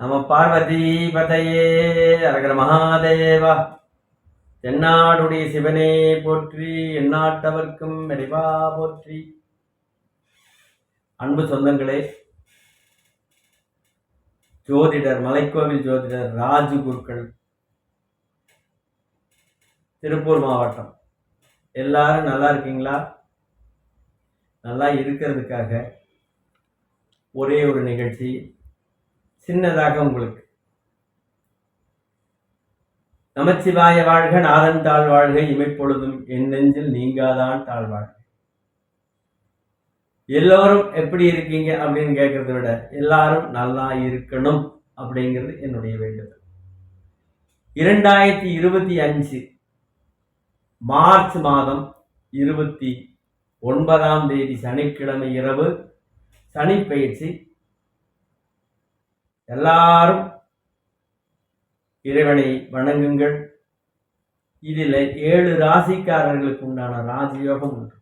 நம பார்வதிபதையே அரகர மகாதேவா. தென்னாடுடைய சிவனே போற்றி எந்நாட்டவர்க்கும் மெரிவா போற்றி. அன்பு சொந்தங்களே ஜோதிடர் மலைக்கோவில் ஜோதிடர் ராஜு குருக்கள் திருப்பூர் மாவட்டம். எல்லாரும் நல்லா இருக்கீங்களா? நல்லா இருக்கிறதுக்காக ஒரே ஒரு நிகழ்ச்சி சின்னதாக உங்களுக்கு. நமச்சிவாய வாழ்க நாதன் தாழ் வாழ்க இமைப்பொழுதும் என் நெஞ்சில் நீங்காதான் தாழ் வாழ்க. எல்லோரும் எப்படி இருக்கீங்க அப்படின்னு கேட்கறத விட எல்லாரும் நல்லா இருக்கணும் அப்படிங்கிறது என்னுடைய வேண்டுதல். இரண்டாயிரத்தி இருபத்தி அஞ்சு மார்ச் மாதம் இருபத்தி ஒன்பதாம் தேதி சனிக்கிழமை இரவு சனி பயிற்சி எல்லாரும் இறைவனை வணங்குங்கள். இதில் ஏழு ராசிக்காரர்களுக்கு உண்டான ராஜயோகம் உண்டு.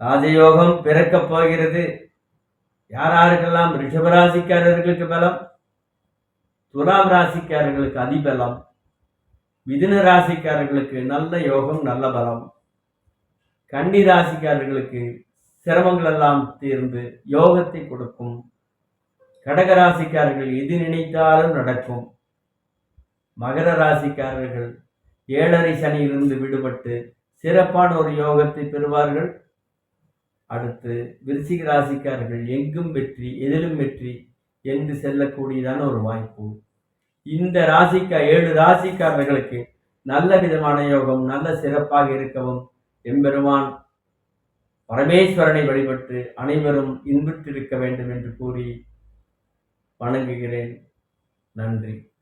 ராஜயோகம் பிறக்கப் போகிறது. யார் யாருக்கெல்லாம் ரிஷபராசிக்காரர்களுக்கு பலம் துலாம் ராசிக்காரர்களுக்கு அதிபலம் மிதுன ராசிக்காரர்களுக்கு நல்ல யோகம் நல்ல பலம் கன்னி ராசிக்காரர்களுக்கு சிரமங்கள் எல்லாம் தீர்ந்து யோகத்தை கொடுக்கும். கடகராசிக்காரர்கள் எது நினைத்தாலும் நடக்கும். மகர ராசிக்காரர்கள் ஏழரை சனியிலிருந்து விடுபட்டு சிறப்பான ஒரு யோகத்தை பெறுவார்கள். அடுத்து விருச்சிக ராசிக்காரர்கள் எங்கும் வெற்றி எதிலும் வெற்றி என்று செல்லக்கூடியதான ஒரு வாய்ப்பு. இந்த ராசிக்கா ஏழு ராசிக்காரர்களுக்கு நல்ல விதமான யோகம் நல்ல சிறப்பாக இருக்கவும் எம்பெருமான் பரமேஸ்வரனை வழிபட்டு அனைவரும் இன்புற்றிருக்க வேண்டும் என்று கூறி வணங்குகிறேன். நன்றி.